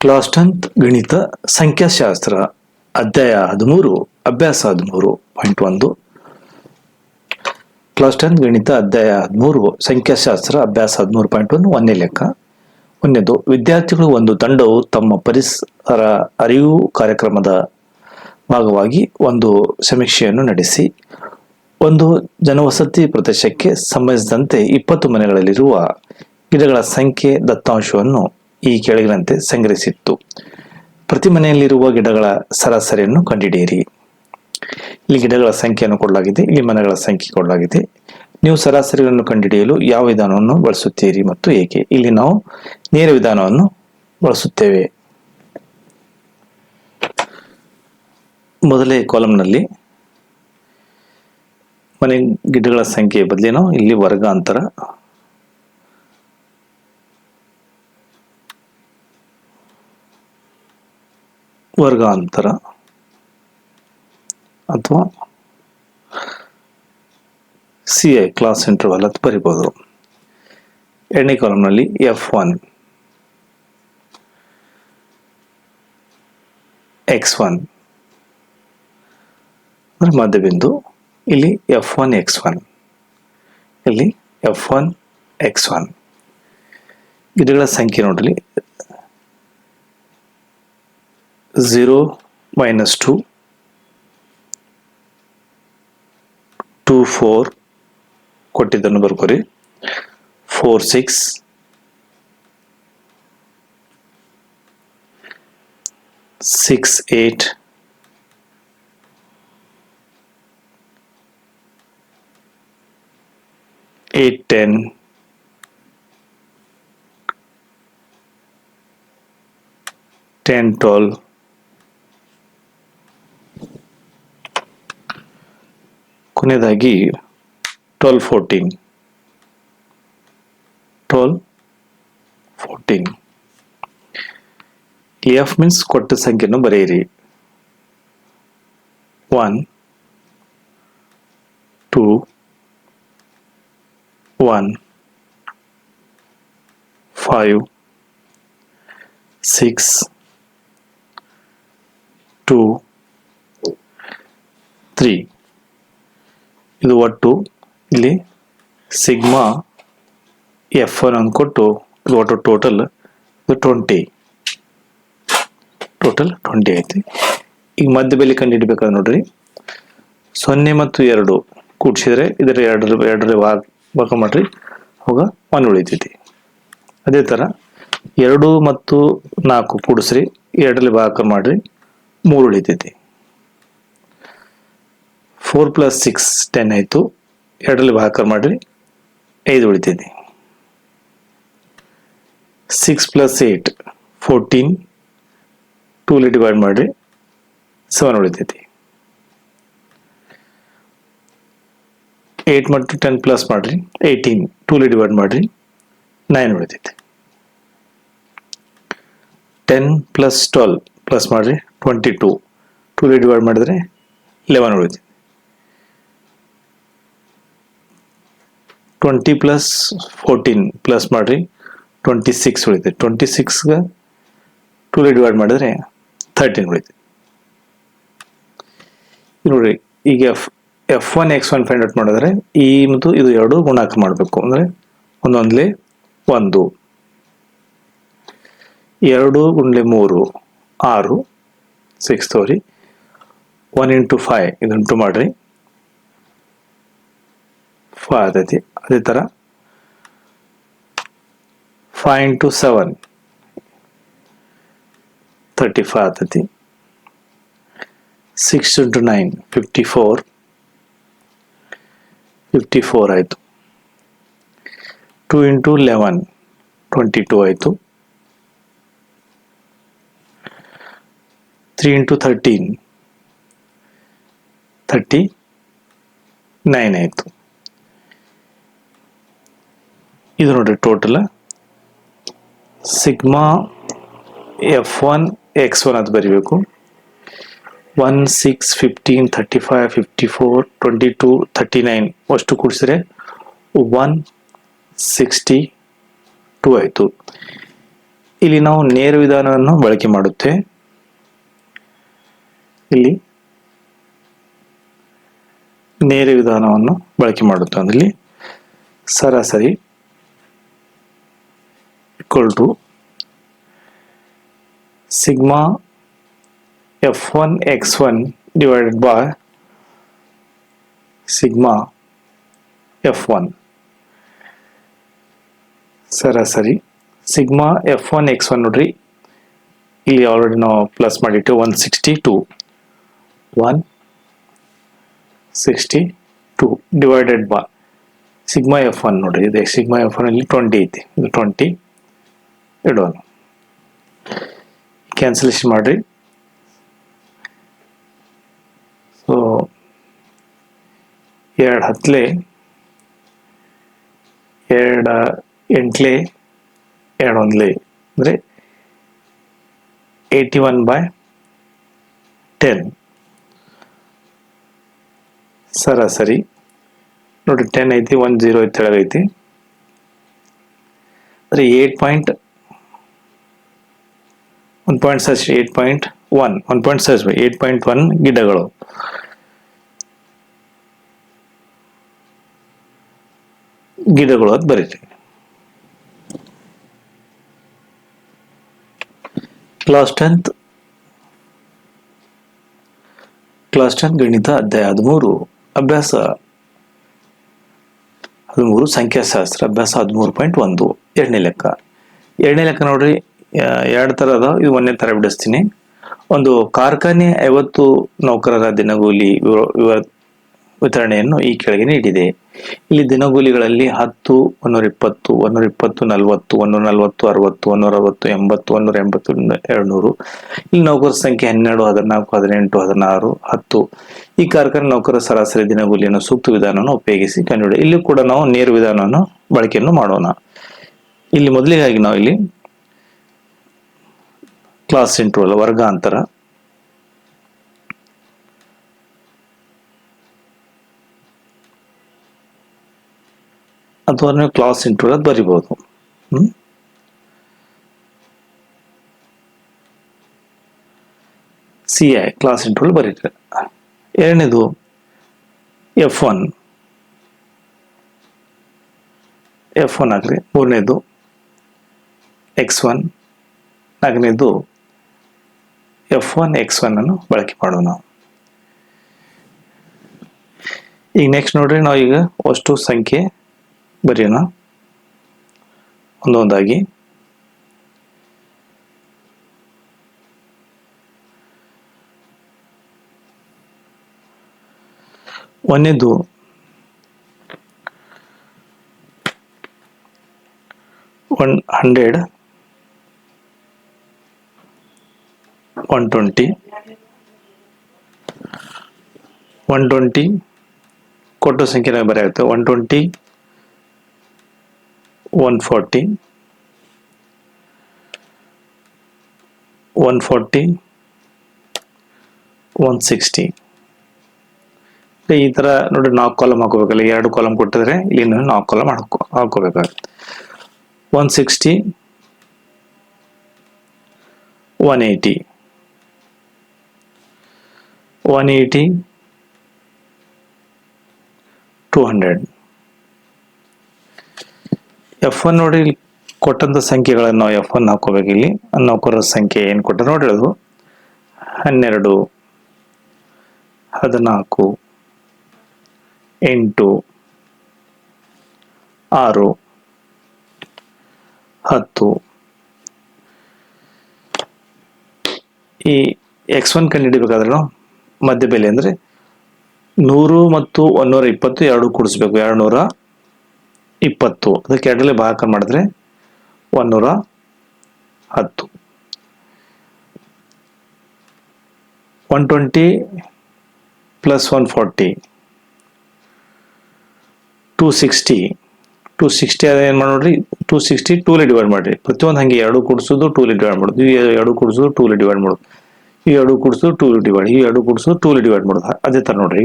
Class tenth ಗಣಿತ ಸಂಖ್ಯಾಶಾಸ್ತ್ರ ಅಧ್ಯಾಯ ಹದಿಮೂರು, ಅಭ್ಯಾಸ ಹದಿಮೂರು ಪಾಯಿಂಟ್ ಒಂದು. ಕ್ಲಾಸ್ ಟೆಂತ್ ಗಣಿತ ಅಧ್ಯಾಯ ಹದಿಮೂರು, ಸಂಖ್ಯಾಶಾಸ್ತ್ರ ಅಭ್ಯಾಸ ಹದಿಮೂರು ಪಾಯಿಂಟ್ ಒಂದು ಒಂದನೇ ಲೆಕ್ಕ. ಒಂದನೇದು ವಿದ್ಯಾರ್ಥಿಗಳು ಒಂದು ತಂಡವು ತಮ್ಮ ಪರಿಸರ ಅರಿವು ಕಾರ್ಯಕ್ರಮದ ಭಾಗವಾಗಿ ಒಂದು ಸಮೀಕ್ಷೆಯನ್ನು ನಡೆಸಿ, ಒಂದು ಜನವಸತಿ ಪ್ರದೇಶಕ್ಕೆ ಸಂಬಂಧಿಸಿದಂತೆ ಇಪ್ಪತ್ತು ಮನೆಗಳಲ್ಲಿರುವ ಗಿಡಗಳ ಸಂಖ್ಯೆ ದತ್ತಾಂಶವನ್ನು ಈ ಕೆಳಗಿನಂತೆ ಸಂಗ್ರಹಿಸಿತ್ತು. ಪ್ರತಿ ಮನೆಯಲ್ಲಿರುವ ಗಿಡಗಳ ಸರಾಸರಿಯನ್ನು ಕಂಡುಹಿಡಿಯಿರಿ ಇಲ್ಲಿ ಗಿಡಗಳ ಸಂಖ್ಯೆಯನ್ನು ಕೊಡಲಾಗಿದೆ, ಇಲ್ಲಿ ಮನೆಗಳ ಸಂಖ್ಯೆ ಕೊಡಲಾಗಿದೆ. ನೀವು ಸರಾಸರಿಗಳನ್ನು ಕಂಡುಹಿಡಿಯಲು ಯಾವ ವಿಧಾನವನ್ನು ಬಳಸುತ್ತೀರಿ ಮತ್ತು ಏಕೆ? ಇಲ್ಲಿ ನಾವು ನೇರ ವಿಧಾನವನ್ನು ಬಳಸುತ್ತೇವೆ. ಮೊದಲೇ ಕಾಲಂನಲ್ಲಿ ಮನೆ ಗಿಡಗಳ ಸಂಖ್ಯೆ ಬದಲೇನೋ, ಇಲ್ಲಿ ವರ್ಗಾಂತರ ವರ್ಗಾಂತರ ಅಥವಾ ಸಿ ಐ ಕ್ಲಾಸ್ ಇಂಟರ್ವಲ್ ಅಂತ ಬರಿಬೋದು. ಎಣ್ಣೆ ಕಾಲಮ್ನಲ್ಲಿ ಎಫ್ ಒನ್ ಎಕ್ಸ್ ಒನ್ ಅಂದರೆ ಮಧ್ಯಬಿಂದು. ಇಲ್ಲಿ ಎಫ್ ಒನ್ ಎಕ್ಸ್ ಒನ್ ಇಲ್ಲಿ ಎಫ್ ಒನ್ ಎಕ್ಸ್ ಒನ್ ಇದರ ಸಂಖ್ಯೆ ನೋಡಲಿ 0 minus 2 2 4 ಕೊಟ್ಟಿದ್ದನ್ನು ಬರ್ಕೊರಿ 4 6 6 8 8 10 10 12 ಕೊನೆಯದಾಗಿ twelve fourteen twelve fourteen F means ಕೊಟ್ಟ ಸಂಖ್ಯೆಯನ್ನು ಬರೆಯಿರಿ one two one five six two three ಇದು ಒಟ್ಟು ಇಲ್ಲಿ ಸಿಗ್ಮಾ ಎಫ್ ಒನ್ ಅಂದ್ಕೊಟ್ಟು ಇದು ಒಟ್ಟು ಟೋಟಲ್ ಇದು ಟ್ವೆಂಟಿ ಟೋಟಲ್ ಟ್ವೆಂಟಿ ಐತಿ. ಈಗ ಮಧ್ಯ ಬೆಲೆ ಕಂಡು ಹಿಡಿಬೇಕಾದ್ರೆ ನೋಡ್ರಿ. ಸೊನ್ನೆ ಮತ್ತು ಎರಡು ಕೂಡಿಸಿದ್ರೆ ಇದರ ಎರಡರ ಎರಡರ ಭಾಗ ಭಾಗ ಮಾಡ್ರಿ. ಹೋಗ ಒನ್ ಉಳಿತೈತಿ. ಅದೇ ಥರ ಎರಡು ಮತ್ತು ನಾಲ್ಕು ಕೂಡಿಸ್ರಿ. ಎರಡರಲ್ಲಿ ಭಾಗ ಮಾಡ್ರಿ. ಮೂರು ಉಳಿತೈತಿ. ಫೋರ್ ಪ್ಲಸ್ ಸಿಕ್ಸ್ ಟೆನ್ ಆಯಿತು. ಎರಡರಲ್ಲಿ ಭಾಗ ಮಾಡಿರಿ. ಐದು ಉಳಿತೈತಿ. Six plus eight fourteen. ಟೂಲಿ divide ಮಾಡಿರಿ. ಸೆವೆನ್ ಉಳಿತೈತಿ. ಏಯ್ಟ್ ಮತ್ತು ಟೆನ್ ಪ್ಲಸ್ ಮಾಡಿರಿ. ಏಯ್ಟೀನ್, ಟೂಲಿ ಡಿವೈಡ್ ಮಾಡಿರಿ. ನೈನ್ ಉಳಿತೈತಿ. ಟೆನ್ ಪ್ಲಸ್ ಟ್ವೆಲ್ ಪ್ಲಸ್ ಮಾಡಿರಿ, ಟ್ವೆಂಟಿ ಟೂ. ಟೂಲಿ ಡಿವೈಡ್ ಮಾಡಿದರೆ ಲೆವೆನ್ ಉಳಿತೈತಿ. ಟ್ವೆಂಟಿ ಪ್ಲಸ್ ಫೋರ್ಟೀನ್ ಪ್ಲಸ್ ಮಾಡಿರಿ ಟ್ವೆಂಟಿ ಸಿಕ್ಸ್ ಉಳಿತೆ ಟ್ವೆಂಟಿ ಸಿಕ್ಸ್ಗೆ ಟೂಲಿ ಡಿವೈಡ್ ಮಾಡಿದ್ರೆ ಥರ್ಟೀನ್ ಉಳಿತೆ ನೋಡ್ರಿ, ಈಗ F F one X one find out ಮಾಡಿದ್ರೆ ಈ ಮತ್ತು ಇದು ಎರಡು ಗುಣಾಕ ಮಾಡಬೇಕು. ಅಂದರೆ ಒಂದೊಂದ್ಲಿ ಒಂದು. ಎರಡು ಗುಂಡ್ಲೆ ಮೂರು, ಆರು ಸಿಕ್ಸ್ ತೋರಿ ಒನ್ ಇಂಟು ಫೈವ್ ಉಂಟು ಮಾಡಿರಿ. ಫೈವ್ ಆತೈತಿ ಅದೇ ಥರ five into seven thirty five ಆತೈತಿ six into nine fifty four fifty four ಆಯಿತು two into eleven twenty two ಆಯಿತು three into thirteen thirty nine ಆಯಿತು ಇದು ನೋಡ್ರಿ total sigma F one X one ಅದು ಬರಿಬೇಕು. One six fifteen thirty five fifty four twenty two thirty nine ಅಷ್ಟು ಕೂಡಿಸಿದ್ರೆ one sixty two ಆಯಿತು. ಇಲ್ಲಿ ನಾವು ನೇರ ವಿಧಾನವನ್ನು ಬಳಕೆ ಮಾಡುತ್ತೆ ಇಲ್ಲಿ ನೇರ ವಿಧಾನವನ್ನು ಬಳಕೆ ಮಾಡುತ್ತೆ ಅಂದ್ರೆ ಸರಾಸರಿ equal to sigma f1 x1 divided by sigma f1 ಸರಾಸರಿ sigma F one X one ನೋಡ್ರಿ. ಇಲ್ಲಿ ಆಲ್ರೆಡಿ ನಾವು ಪ್ಲಸ್ ಮಾಡಿಟ್ಟು one sixty two one sixty two divided by sigma F one ನೋಡ್ರಿ. ಇದೆ ಸಿಗ್ಮಾ ಎಫ್ ಒನ್ ಇಲ್ಲಿ ಟ್ವೆಂಟಿ ಐತಿ. ಇದು ಟ್ವೆಂಟಿ ಇಡೋಣ. ಕ್ಯಾನ್ಸಲೇಷನ್ ಮಾಡ್ರಿ. ಸೊ ಎರಡು ಹತ್ತಲೆ ಎರಡು ಎಂಟ್ಲೆ, ಎರಡು ಒಂದ್ಲೆ. ಅಂದರೆ ಏಯ್ಟಿ ಒನ್ ಬೈ ಟೆನ್ ಸರಾಸರಿ. ನೋಡಿ ಟೆನ್ ಐತಿ ಒನ್ ಜೀರೋ ಐತಿ ಅಂದರೆ eight point one point search eight point one one point search eight point one ಗಿಡಗಳು. ಗಿಡಗಳು ಅಂತ ಬರೀತೀವಿ. ಕ್ಲಾಸ್ ಟೆಂತ್ ಕ್ಲಾಸ್ ಟೆಂತ್ ಗಣಿತ ಅಧ್ಯಾಯ ಹದಿಮೂರು. ಅಭ್ಯಾಸ ಹದಿಮೂರು ಸಂಖ್ಯಾಶಾಸ್ತ್ರ. ಅಭ್ಯಾಸ ಹದಿಮೂರು ಪಾಯಿಂಟ್ ಒಂದು. ಎರಡನೇ ಲೆಕ್ಕ. ಎರಡನೇ ಲೆಕ್ಕ ನೋಡ್ರಿ. ಎರಡು ಥರ ಅದಾವ ಇದು ಒಂದನೇ ಥರ ಬಿಡಿಸ್ತೀನಿ. ಒಂದು, ಕಾರ್ಖಾನೆ ಐವತ್ತು ನೌಕರರ ದಿನಗೂಲಿ ವಿತರಣೆಯನ್ನು ಈ ಕೆಳಗೆ ನೀಡಿದೆ. ಇಲ್ಲಿ ದಿನಗೂಲಿಗಳಲ್ಲಿ ಹತ್ತು ಒಂದೂರ ಇಪ್ಪತ್ತು ಒಂದೂರ ಇಪ್ಪತ್ತು ನಲವತ್ತು ಒಂದೂರ ನಲವತ್ತು ಅರವತ್ತು ಒಂದೂರ ಅರವತ್ತು ಎಂಬತ್ತು ಒಂದೂರ ಎಂಬತ್ತು ಎರಡು ನೂರು ಇಲ್ಲಿ ನೌಕರ ಸಂಖ್ಯೆ ಹನ್ನೆರಡು, ಹದಿನಾಲ್ಕು, ಹದಿನೆಂಟು, ಹದಿನಾರು, ಹತ್ತು. ಈ ಕಾರ್ಖಾನೆ ನೌಕರ ಸರಾಸರಿ ದಿನಗೂಲಿಯನ್ನು ಸೂಕ್ತ ವಿಧಾನವನ್ನು ಉಪಯೋಗಿಸಿ ಕಂಡುಹಿಡಿಯ ಇಲ್ಲಿ ಕೂಡ ನಾವು ನೇರ ವಿಧಾನವನ್ನು ಬಳಕೆಯನ್ನು ಮಾಡೋಣ. ಇಲ್ಲಿ ಮೊದಲಿಗಾಗಿ ನಾವು ಇಲ್ಲಿ ಕ್ಲಾಸ್ ಇಂಟರ್ವಲ್ ವರ್ಗಾಂತರ. ಅಥವಾ ನೀವು ಕ್ಲಾಸ್ ಇಂಟರ್ವಲ್ ಅಂತ ಬರಿಬಹುದು hmm? C I class interval ಬರೀತಾರೆ. ಎರಡನೇದು ಎಫ್ ಒನ್ ಎಫ್ ಒನ್ ಆಗಲಿ, ಮೂರನೇದು ಎಕ್ಸ್ ಒನ್ ನಾಲ್ಕನೇದು ಎಫ್ ಒನ್ ಎಕ್ಸ್ ಒನ್ ಅನ್ನು ಬಳಕೆ ಮಾಡೋಣ ಈಗ ನೆಕ್ಸ್ಟ್ ನೋಡ್ರಿ, ನಾವು ಈಗ ಅಷ್ಟು ಸಂಖ್ಯೆ ಬರೆಯೋಣ. ಒಂದೊಂದಾಗಿ. ಒಂದೇದು. One hundred one twenty one twenty ಕೊಟ್ಟ ಸಂಖ್ಯೆ ಬರೆಯುತ್ತೆ. One twenty one forty one forty one sixty ಈ ಥರ ನೋಡಿ ನಾಲ್ಕು ಕಾಲಮ್ ಹಾಕೋಬೇಕಲ್ಲ ಎರಡು ಕಾಲಮ್ ಕೊಟ್ಟಿದ್ರೆ ಇಲ್ಲಿ ನಾಲ್ಕು ಕಾಲಮ್ ಹಾಕೋ ಹಾಕೋಬೇಕಾಗುತ್ತೆ. One sixty one eighty one eighty two hundred F one ನೋಡಿ ಕೊಟ್ಟಂತ ಸಂಖ್ಯೆಗಳನ್ನು ನಾವು ಎಫ್ ಒನ್ ಹಾಕೋಬೇಕು ಇಲ್ಲಿ. ನೌಕರರ ಸಂಖ್ಯೆ ಏನು ಕೊಟ್ಟ ನೋಡಿ ಅದು? ಹನ್ನೆರಡು, ಹದಿನಾಲ್ಕು, ಎಂಟು, ಆರು, ಹತ್ತು. ಈ ಎಕ್ಸ್ ಒನ್ ಕಂಡುಹಿಡಿಬೇಕಾದ್ರೆ ನಾವು ಮಧ್ಯ ಬೆಲೆ ಅಂದರೆ ನೂರು ಮತ್ತು ಒಂದೂರ ಇಪ್ಪತ್ತು, ಎರಡು ಕೂಡಿಸ್ಬೇಕು. ಎರಡು ನೂರ ಇಪ್ಪತ್ತು. ಅದಕ್ಕೆ ಎರಡರಲ್ಲಿ ಭಾಗ ಮಾಡಿದ್ರೆ ಒಂದೂರ ಹತ್ತು. One twenty plus one forty. Two sixty. Two sixty ಅದ ಏನು ನೋಡ್ರಿ? ಟೂ ಸಿಕ್ಸ್ಟಿ ಟೂಲಿ ಡಿವೈಡ್ ಮಾಡಿರಿ. ಪ್ರತಿಯೊಂದು ಹಂಗೆ ಎರಡು ಕೂಡಿಸೋದು, ಟೂಲಿ ಡಿವೈಡ್ ಮಾಡೋದು. ಎರಡು ಕೂಡಿಸೋದು, ಟೂಲಿ ಡಿವೈಡ್ ಮಾಡೋದು. ಈ ಎರಡು ಕೂಡಿಸು ಟೂ ಡಿವೈಡ್ ಈ ಎರಡು ಕೂಡಿಸು ಟೂಲಿ ಡಿವೈಡ್ ಮಾಡೋದು. ಅದೇ ಥರ ನೋಡ್ರಿ.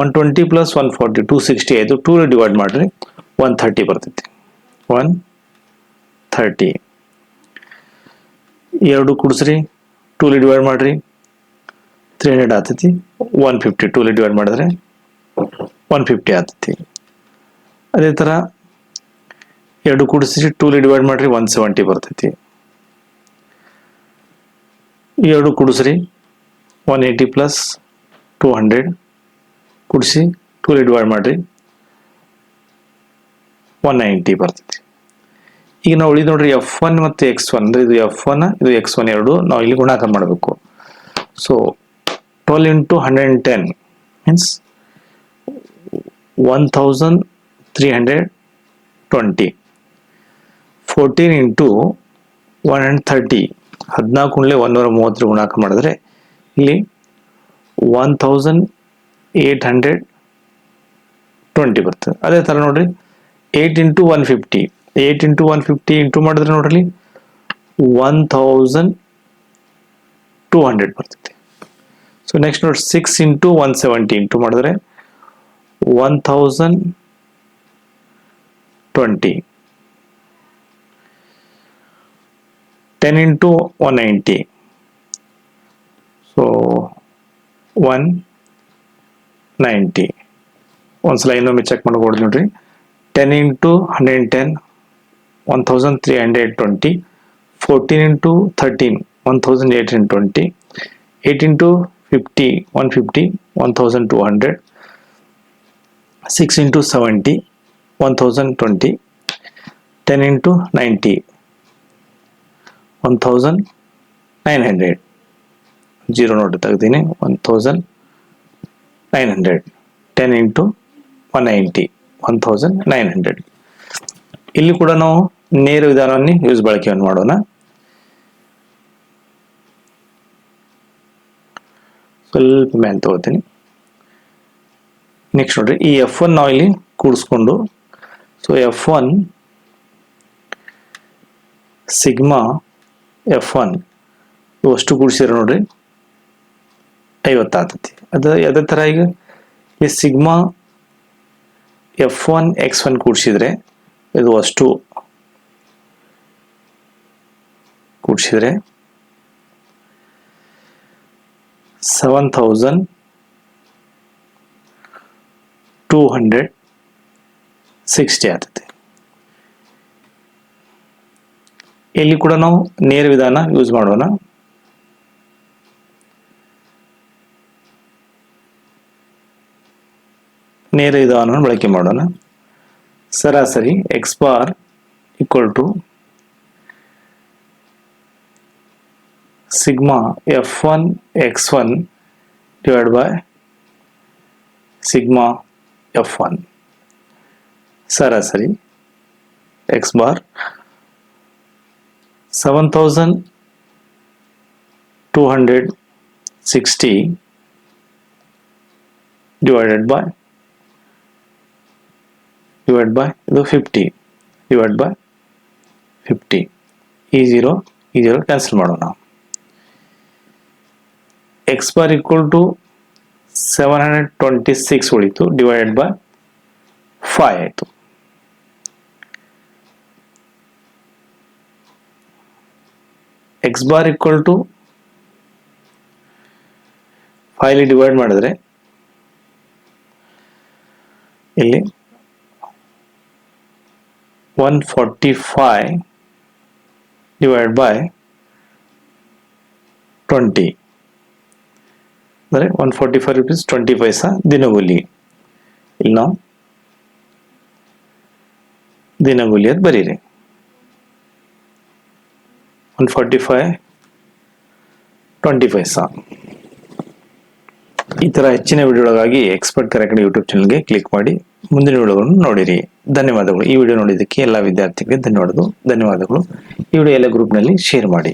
One twenty plus one forty two sixty ಆಯಿತು ಟೂಲಿ ಡಿವೈಡ್ ಮಾಡಿರಿ ಒನ್ ಥರ್ಟಿ ಬರ್ತೈತಿ. ಒನ್ ಥರ್ಟಿ ಎರಡು ಕೂಡಿಸ್ರಿ ಟೂಲಿ ಡಿವೈಡ್ ಮಾಡಿರಿ ತ್ರೀ ಹಂಡ್ರೆಡ್ ಆಗ್ತೈತಿ ಒನ್ ಫಿಫ್ಟಿ ಟೂಲಿ ಡಿವೈಡ್ ಮಾಡಿದ್ರೆ ಒನ್ ಫಿಫ್ಟಿ ಆತೈತಿ. ಅದೇ ಥರ ಎರಡು ಕೂಡಿಸಿ ಟೂಲಿ ಡಿವೈಡ್ ಮಾಡಿರಿ ಒನ್ ಸೆವೆಂಟಿ ಬರ್ತೈತಿ. ಎರಡು ಕುಡಿಸ್ರಿ. One eighty plus two hundred ಕುಡಿಸಿ ಟೂಲಿ ಡಿವೈಡ್ ಮಾಡಿರಿ. ಒನ್ ನೈಂಟಿ ಬರ್ತೈತಿ. ಈಗ ನಾವು ಉಳಿದು ನೋಡ್ರಿ ಎಫ್ ಒನ್ ಮತ್ತು ಎಕ್ಸ್ ಒನ್ ಅಂದರೆ ಇದು ಎಫ್ ಒನ್ ಇದು ಎಕ್ಸ್ ಒನ್ ಎರಡು. ನಾವು ಇಲ್ಲಿ ಗುಣಾಕಾರ ಮಾಡಬೇಕು. So twelve into hundred and ten means one thousand three hundred twenty fourteen into one and thirty ಹದಿನಾಲ್ಕು ಗುಣಲೆ ಒಂದೂರ ಮೂವತ್ತರ ಗುಣಾಕ ಮಾಡಿದ್ರೆ ಇಲ್ಲಿ one thousand eight hundred twenty ಬರ್ತದೆ. ಅದೇ ಥರ ನೋಡ್ರಿ eight into one fifty eight into one fifty into ಮಾಡಿದ್ರೆ ನೋಡ್ರಿ ಒನ್ ಥೌಸಂಡ್ ಟೂ ಹಂಡ್ರೆಡ್ ಬರ್ತೈತಿ ಸೊ ನೆಕ್ಸ್ಟ್ ನೋಡಿ six into one seventy into ಮಾಡಿದ್ರೆ one thousand twenty ten into one ninety so one ninety ಒಂದ್ಸಲ ಇನ್ನೊಮ್ಮೆ ಚೆಕ್ ಮಾಡ್ಕೊಡ್ತೀನಿ ನೋಡ್ರಿ ten into hundred ten one thousand three hundred twenty fourteen into thirteen one thousand eight hundred twenty eight into fifty one fifty one thousand two hundred six into seventy one thousand twenty ten into ninety one thousand nine hundred zero note ತೆಗ್ದೀನಿ one thousand nine hundred ten into one ninety one thousand nine hundred ಇಲ್ಲಿ ಕೂಡ ನಾವು ನೇರ ವಿಧಾನವನ್ನು use ಬಳಕೆಯನ್ನು ಮಾಡೋಣ ಸ್ವಲ್ಪ ಮೇಲೆ ತಗೋತೀನಿ ನೆಕ್ಸ್ಟ್ ನೋಡ್ರಿ ಈ ಎಫ್ ಒನ್ ನಾವು ಇಲ್ಲಿ ಕೂಡಿಸ್ಕೊಂಡು so F one sigma F one ಅಷ್ಟು ಕೂಡಿಸಿದ್ರೆ ನೋಡ್ರಿ. ಐವತ್ತಾಗ್ತೈತಿ ಅದು ಅದೇ ಥರ ಈಗ? ಈ sigma F one X one ಕೂಡಿಸಿದ್ರೆ ಇದು ಅಷ್ಟು ಕೂಡಿಸಿದ್ರೆ seven thousand two hundred sixty ಆಗ್ತೈತಿ ಇಲ್ಲಿ ಕೂಡ ನಾವು ನೇರ ವಿಧಾನ ಯೂಸ್ ಮಾಡೋಣ. ನೇರ ವಿಧಾನವನ್ನು ಬಳಕೆ ಮಾಡೋಣ. ಸರಾಸರಿ x bar equal to sigma f one x one divide by sigma f one ಸರಾಸರಿ x bar seven thousand two hundred sixty divided by divide by ಇದು ಫಿಫ್ಟಿ ಡಿವೈಡ್ ಬೈ ಫಿಫ್ಟಿ ಈ ಜೀರೋ ಈ ಜೀರೋ ಕ್ಯಾನ್ಸಲ್ ಮಾಡೋಣ. X bar equal to seven hundred twenty six ಉಳಿತು divided by five ಆಯಿತು. X bar equal to ಫೈಲಿ divide ಮಾಡಿದ್ರೆ ಇಲ್ಲಿ one forty five divide by twenty ಅಂದರೆ one forty five rupees twenty paisa ದಿನಗೂಲಿ. ಇಲ್ಲಿ ನಾವು ದಿನಗೂಲಿ ಅದು ಬರೀರಿ. One forty five twenty paisa ಈ ಥರ ಹೆಚ್ಚಿನ ವಿಡಿಯೋಗಳಿಗಾಗಿ ಎಕ್ಸ್ಪರ್ಟ್ ಕರೆಕ್ಟ್ ಯೂಟ್ಯೂಬ್ ಚಾನಲ್ಗೆ ಕ್ಲಿಕ್ ಮಾಡಿ ಮುಂದಿನ ವಿಡಿಯೋಗಳನ್ನು ನೋಡಿರಿ. ಧನ್ಯವಾದಗಳು. ಈ ವಿಡಿಯೋ ನೋಡಿದ್ದಕ್ಕೆ ಎಲ್ಲ ವಿದ್ಯಾರ್ಥಿಗಳಿಗೆ ಧನ್ಯವಾದಗಳು. ಧನ್ಯವಾದಗಳು. ಈ ವಿಡಿಯೋ ಎಲ್ಲ ಗ್ರೂಪ್ನಲ್ಲಿ ಶೇರ್ ಮಾಡಿ.